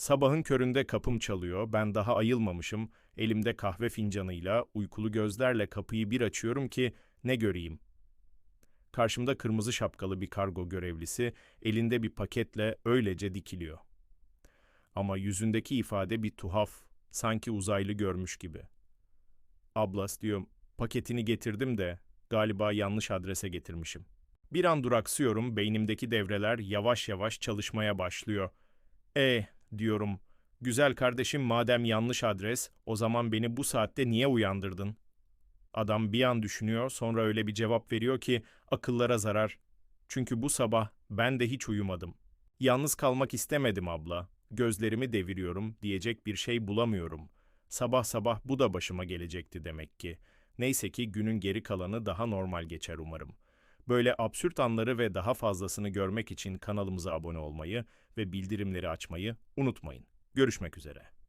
Sabahın köründe kapım çalıyor, ben daha ayılmamışım, elimde kahve fincanıyla, uykulu gözlerle kapıyı bir açıyorum ki ne göreyim? Karşımda kırmızı şapkalı bir kargo görevlisi, elinde bir paketle öylece dikiliyor. Ama yüzündeki ifade bir tuhaf, sanki uzaylı görmüş gibi. Ablas diyorum, paketini getirdim de galiba yanlış adrese getirmişim. Bir an duraksıyorum, beynimdeki devreler yavaş yavaş çalışmaya başlıyor. E diyorum, güzel kardeşim madem yanlış adres, o zaman beni bu saatte niye uyandırdın? Adam bir an düşünüyor, sonra öyle bir cevap veriyor ki akıllara zarar. Çünkü bu sabah ben de hiç uyumadım. Yalnız kalmak istemedim abla. Gözlerimi deviriyorum, diyecek bir şey bulamıyorum. Sabah sabah bu da başıma gelecekti demek ki. Neyse ki günün geri kalanı daha normal geçer umarım. Böyle absürt anları ve daha fazlasını görmek için kanalımıza abone olmayı ve bildirimleri açmayı unutmayın. Görüşmek üzere.